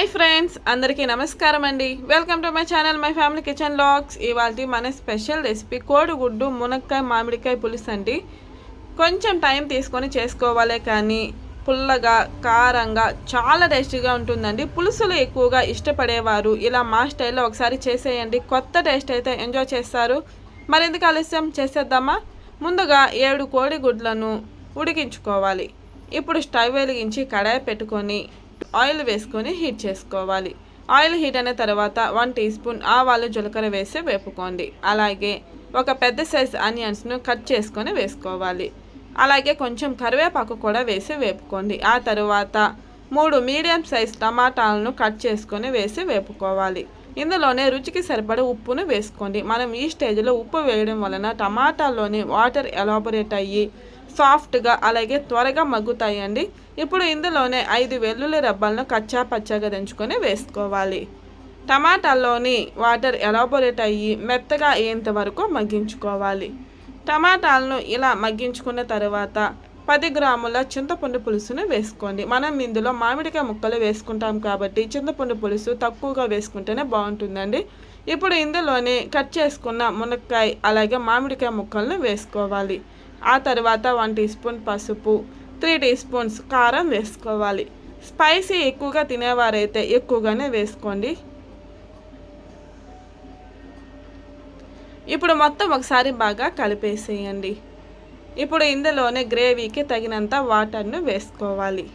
Hi friends అందరికీ నమస్కారం అండి. Welcome to my channel my family kitchen logs ఇవాళ మన స్పెషల్ రెసిపీ కోడిగుడ్డు మునక్కాయ మామిడికాయ పులుసు అండి. కొంచెం టైం తీసుకొని చేసుకోవాలి కానీ పుల్లగా కారంగా చాలా టేస్టీగా ఉంటుందండి. పులుసులు ఎక్కువగా ఇష్టపడేవారు. ఇలా మా స్టైల్లో ఒకసారి చేసేయండి. కొత్త టేస్ట్ అయితే ఎంజాయ్ చేస్తారు. మరెందుకు ఆలస్యం? చేసేద్దామా? ముందుగా ఏడు కోడిగుడ్లను ఉడికించుకోవాలి. ఇప్పుడు స్టవ్ వెలిగించి కడాయి పెట్టుకొని ఆయిల్ వేసుకొని హీట్ చేసుకోవాలి. ఆయిల్ హీట్ అయిన తర్వాత వన్ టీ స్పూన్ ఆవాలు జీలకర్ర వేసి వేపుకోండి. అలాగే ఒక పెద్ద సైజ్ ఆనియన్స్ను కట్ చేసుకొని వేసుకోవాలి. అలాగే కొంచెం కరివేపాకు కూడా వేసి వేపుకోండి. ఆ తర్వాత మూడు మీడియం సైజ్ టమాటాలను కట్ చేసుకొని వేసి వేపుకోవాలి. ఇందులోనే రుచికి సరిపడే ఉప్పును వేసుకోండి. మనం ఈ స్టేజ్లో ఉప్పు వేయడం వలన టమాటాల్లోని వాటర్ ఎలాబొరేట్ అయ్యి సాఫ్ట్గా అలాగే త్వరగా మగ్గుతాయండి. ఇప్పుడు ఇందులోనే ఐదు వెల్లుల్లి రబ్బలను కచ్చా పచ్చగా దంచుకొని వేసుకోవాలి. టమాటాల్లోని వాటర్ ఎలాబొరేట్ అయ్యి మెత్తగా అయ్యేంత వరకు మగ్గించుకోవాలి. టమాటాలను ఇలా మగ్గించుకున్న తర్వాత పది గ్రాముల చింతపండు పులుసును వేసుకోండి. మనం ఇందులో మామిడికాయ ముక్కలు వేసుకుంటాం కాబట్టి చింతపండు పులుసు తక్కువగా వేసుకుంటేనే బాగుంటుందండి. ఇప్పుడు ఇందులోనే కట్ చేసుకున్న మునక్కాయ అలాగే మామిడికాయ ముక్కలను వేసుకోవాలి. ఆ తర్వాత వన్ టీ స్పూన్ పసుపు త్రీ టీ స్పూన్స్ కారం వేసుకోవాలి. స్పైసీ ఎక్కువగా తినేవారైతే ఎక్కువగానే వేసుకోండి. ఇప్పుడు మొత్తం ఒకసారి బాగా కలిపేసేయండి. ఇప్పుడు ఇందులోనే గ్రేవీకి తగినంత వాటర్ను వేసుకోవాలి.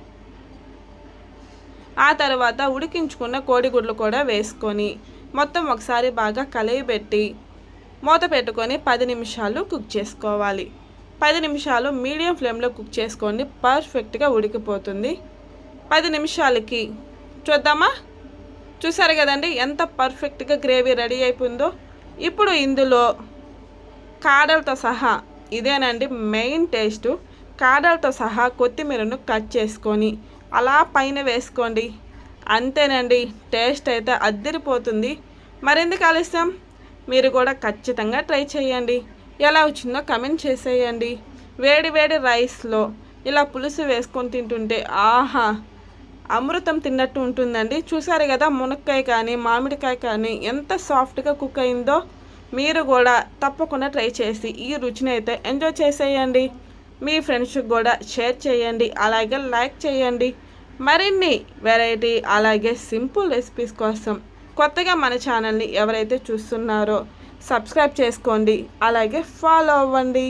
ఆ తర్వాత ఉడికించుకున్న కోడిగుడ్లు కూడా వేసుకొని మొత్తం ఒకసారి బాగా కలియబెట్టి మూత పెట్టుకొని పది నిమిషాలు కుక్ చేసుకోవాలి. పది నిమిషాలు మీడియం ఫ్లేమ్లో కుక్ చేసుకోండి. పర్ఫెక్ట్గా ఉడికిపోతుంది. పది నిమిషాలకి చూద్దామా? చూసారు కదండి ఎంత పర్ఫెక్ట్గా గ్రేవీ రెడీ అయిపోయిందో. ఇప్పుడు ఇందులో కాడలతో సహా ఇదేనండి మెయిన్ టేస్ట్. కాడలతో సహా కొత్తిమీరను కట్ చేసుకొని అలా పైన వేసుకోండి. అంతేనండి టేస్ట్ అయితే అద్దరిపోతుంది. మరెందుకు ఆలస్యం? మీరు కూడా ఖచ్చితంగా ట్రై చేయండి. ఎలా వచ్చిందో కమెంట్ చేసేయండి. వేడి వేడి రైస్లో ఇలా పులుసు వేసుకొని తింటుంటే ఆహా అమృతం తిన్నట్టు ఉంటుందండి. చూసారు కదా మునక్కాయ కానీ మామిడికాయ కానీ ఎంత సాఫ్ట్గా కుక్ అయిందో మీరు కూడా తప్పకుండా ట్రై చేసి ఈ రుచిని అయితే ఎంజాయ్ చేసేయండి. మీ ఫ్రెండ్స్కి కూడా షేర్ చేయండి అలాగే లైక్ చేయండి. మరిన్ని వెరైటీ అలాగే సింపుల్ రెసిపీస్ కోసం కొత్తగా మన ఛానల్ని ఎవరైతే చూస్తున్నారో సబ్స్క్రైబ్ చేసుకోండి. అలాగే ఫాలో అవ్వండి.